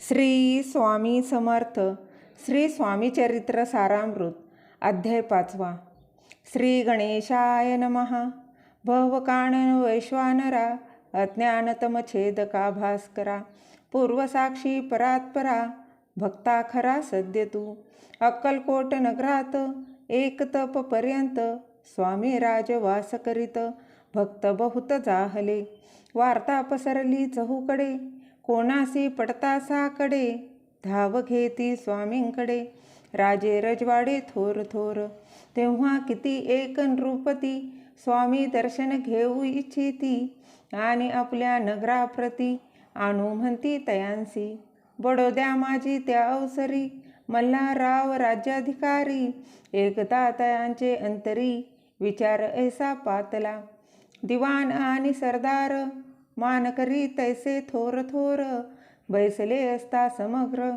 श्री स्वामी समर्थ श्री स्वामी चरित्र सारामृत अध्याय पाचवा. श्री गणेशाय नमः. भवकाणन वैश्वानरा अज्ञानतमछेदका भास्करा पूर्वसाक्षी परात्परा भक्ता खरा सद्य तू. अक्कलकोट नगरात एक तप पर्यंत स्वामी राजवास करीत भक्त बहुत जाहले. वार्ता पसरली चहूकडे कोणासी पडतासाकडे धाव घेती स्वामींकडे. राजे रजवाडे थोर थोर. तेव्हा किती एक नृपती स्वामी दर्शन घेऊ इच्छिती. आणि आपल्या नगराप्रती आणू म्हणती तयांसी. बडोद्या माझी त्या अवसरी. मल्हारराव राज्याधिकारी. एकदा तयांचे अंतरी. विचार ऐसा पातला. दिवाण आणि सरदार. मान करी तैसे थोर थोर बैसले असता समग्र.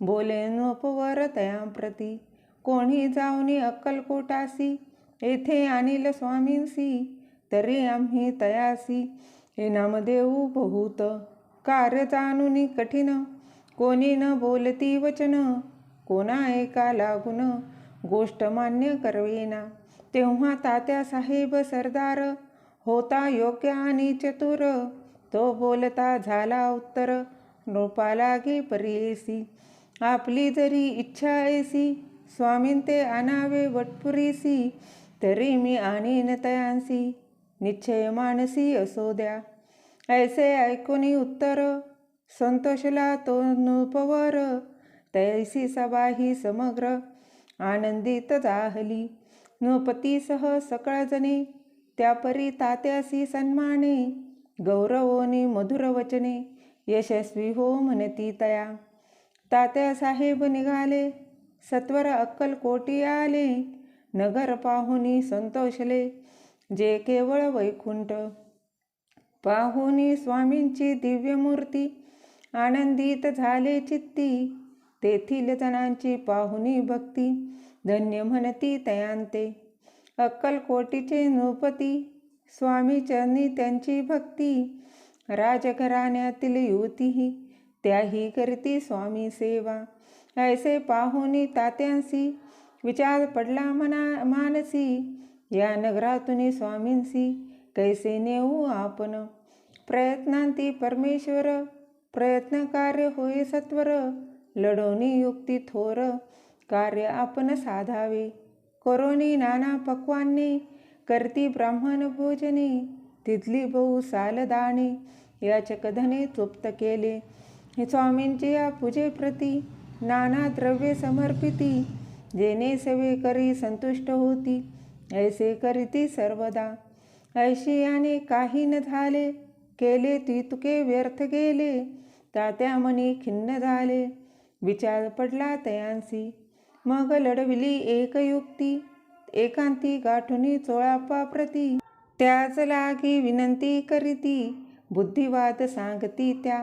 बोले नोपवर तयांप्रती कोणी जाऊनी अक्कलकोटासी येथे आणील स्वामींसी तरी आम्ही तयासी. हे देऊ बहुत कार्य जाणूनी कठीण. कोणी न बोलती वचन कोणा एका लागून. गोष्ट मान्य करवेना तेव्हा तात्या साहेब सरदार होता योग्य आणि चतुर. तो बोलता झाला उत्तर. नृपालागे परीसी आपली जरी इच्छा ऐसी स्वामीं ते आणावे वटपुरीसी. तरी मी आणीन तयांसी. निश्चय मानसी असो द्या. ऐसे ऐकूनी उत्तर. संतोषला तो नृपवर. तैसी सभा ही समग्र. आनंदित जाहली. नृपतीसह सकळजने त्यापरी तात्यासी सन्माने. गौरवोनी मधुर वचने यशस्वी हो म्हणती तया. तात्या साहेब निघाले सत्वर अक्कलकोटी आले नगर पाहुनी संतोषले जे केवळ वैकुंठ. पाहुनी स्वामींची दिव्यमूर्ती आनंदित झाले चित्ती तेथील जणांची पाहुनी भक्ती धन्य म्हणती तयांते. अक्कलकोटीचे नृपती स्वामी चरणी त्यांची भक्ती. राजघराण्यातील युवतीही त्याही करती स्वामी सेवा. ऐसे पाहुनी तात्यांसी विचार पडला मना मानसी. या नगरातून स्वामींसी कैसे नेऊ आपण? प्रयत्नांती परमेश्वर प्रयत्न कार्य होय सत्वर. लढवणी युक्ती थोर कार्य आपण साधावे. करोनी नाना पक्वांनी करती ब्राह्मण भोजने तिथली बहु सालदाणे याचकधने तृप्त केले. हे स्वामींचे या पूजेप्रती नाना द्रव्ये समर्पिती जेने सवे करी संतुष्ट होती ऐसे करीती सर्वदा. ऐशियाने काही न झाले केले ती तुके व्यर्थ गेले तात्या मनी खिन्न झाले. विचार पडला तयांसी मग लढविली एक युक्ती एकांती गाठुनी चोळापा प्रती त्याच लागी विनंती करीती. बुद्धिवाद सांगती त्या.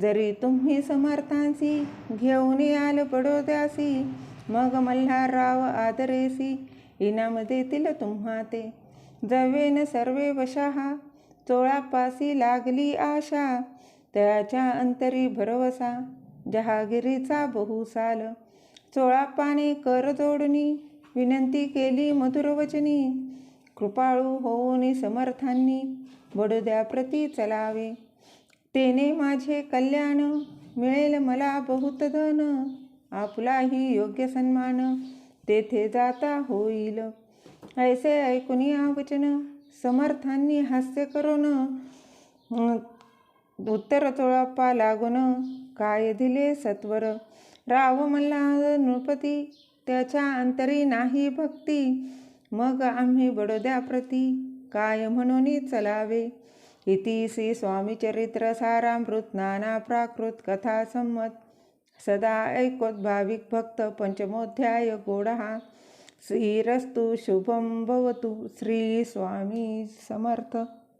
जरी तुम्ही समर्थांसी घेऊन याल बडोद्यासी मग मल्हारराव आदरेसी. इनाम देतील तुम्हा ते. जवेन सर्वे वशाहा. चोळापासी लागली आशा. त्याच्या अंतरी भरवसा. जहागिरीचा बहुसाल. चोळापाने कर जोडणी. विनंती केली मधुरवचनी. कृपाळू होऊन समर्थांनी बडोद्याप्रती चलावे. तेने माझे कल्याण मिळेल मला बहुत धन. आपलाही योग्य सन्मान तेथे जाता होईल. ऐसे ऐकून या वचन समर्थांनी हास्य करून उत्तर चोळाप्पा लागून काय दिले सत्वर? राव मल्ला नृपती त्याच्या अंतरी नाही भक्ती. मग आम्ही बडोद्याप्रती काय म्हणून चलावे? इति श्री स्वामी चरित्र सारामृत नाना प्राकृत कथा संमत. सदा ऐकोत भाविक भक्त पंचमोध्याय गोडहा. श्रीरस्तु शुभम भवतु. श्री स्वामी समर्थ.